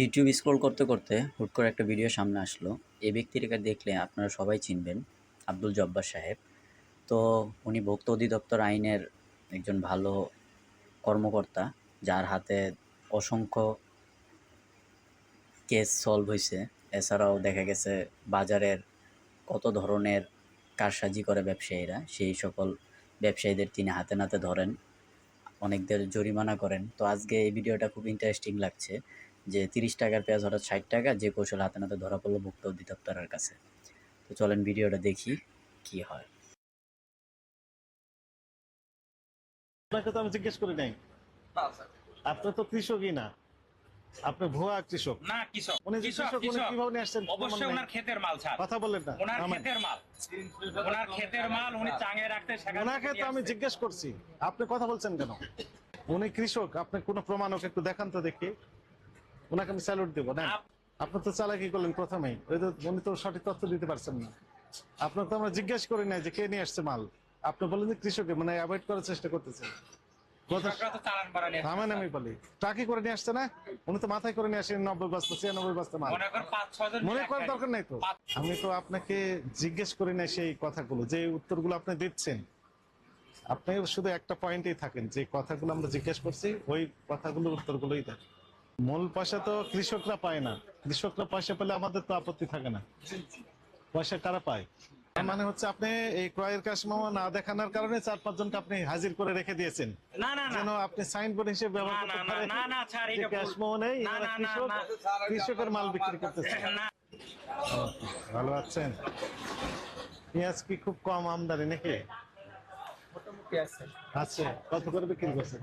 YouTube scroll করতে করতে হুট করে একটা ভিডিও সামনে আসলো। এই ব্যক্তিটিকে দেখলে আপনারা সবাই চিনবেন, আব্দুল জব্বার সাহেব। তো উনি ভোক্তা অধিদপ্তর আইনের একজন ভালো কর্মকর্তা, যার হাতে অসংখ্য কেস সলভ হয়েছে এছাড়াও দেখা গেছে বাজারের কত ধরনের কারসাজি করে ব্যবসায়ীরা। সেই সকল ব্যবসায়ীদের তিনি হাতে নাতে ধরেন, অনেকদের জরিমানা করেন। তো আজকে এই ভিডিওটা খুব ইন্টারেস্টিং লাগছে। যে তিরিশ টাকার পেঁয়াজ হঠাৎ ষাট টাকা যে কৌশল হাতে নাতে ধরা পড়ল ভুক্ত অধিদপ্তরের কাছে। তো চলেন ভিডিওটা দেখি কি হয়। আপনাকে তো আমি জিজ্ঞেস করি নাই? আপনি তো কৃষকই না। আপনি ভুয়া কৃষক। না কৃষক। উনি কৃষক উনি কীভাবে নিয়ে আসছেন অবশ্যই ওনার ক্ষেতের মাল ছাড় কথা বললেন না। ওনার ক্ষেতের মাল। ওনার ক্ষেতের মাল উনি চাঙে রাখতে সেখান ওনাকে তো আমি জিজ্ঞেস করছি। আপনি কথা বলছেন কেন? উনি কৃষক আপনি কোনো প্রমাণ ওকে একটু দেখান তো দেখি। ওনাকে আমি স্যালুট দেবো না আপ- আপনি তো চালাকি করলেন প্রথমেই। ওই তো উনি তো সঠিক তথ্য দিতে পারছেন না। আপনার তো আমরা জিজ্ঞেস করি নাই যে কে নিয়ে আসছে মাল। আপনি বলেন যে কৃষকে মানে অ্যাভয়েড করার চেষ্টা করতেছেন কথা কৃষকরা তো চালান করা নিয়ে থামেন আমি বলি। টাকি করে নিয়ে আসছে না? উনি তো মাথায় করে নিয়ে আসেন নব্বই বস্তা ছিয়ানব্বই বস্তা মাল। মনে করার দরকার নাই তো। আমি তো আপনাকে জিজ্ঞেস করি না সেই কথাগুলো যে উত্তরগুলো আপনি দিচ্ছেন। আপনি শুধু একটা পয়েন্টেই থাকেন যে কথাগুলো আমরা জিজ্ঞেস করছি ওই কথাগুলোর উত্তরগুলোই দেন। মূল পয়সা তো কৃষকরা পায় না। কৃষকরা পয়সা পেলে আমাদের তো আপত্তি থাকে না। পয়সা কারা পায়? মানে হচ্ছে আপনি এই ক্রয়ের না দেখানোর কারণে চার পাঁচজনকে আপনি হাজির করে রেখে দিয়েছেন। না না না। যেন আপনি সাইনবোর্ড হিসেবে ব্যবহার করতে পারেন। না, না, স্যার, এটা ক্যাশ নেই না, এনারা না, না, কৃষক কৃষকের মাল বিক্রি করতেছে। ভালো আছেন? পেঁয়াজ কি খুব কম আমদানি নাকি? আছে। কত করে বিক্রি করছেন?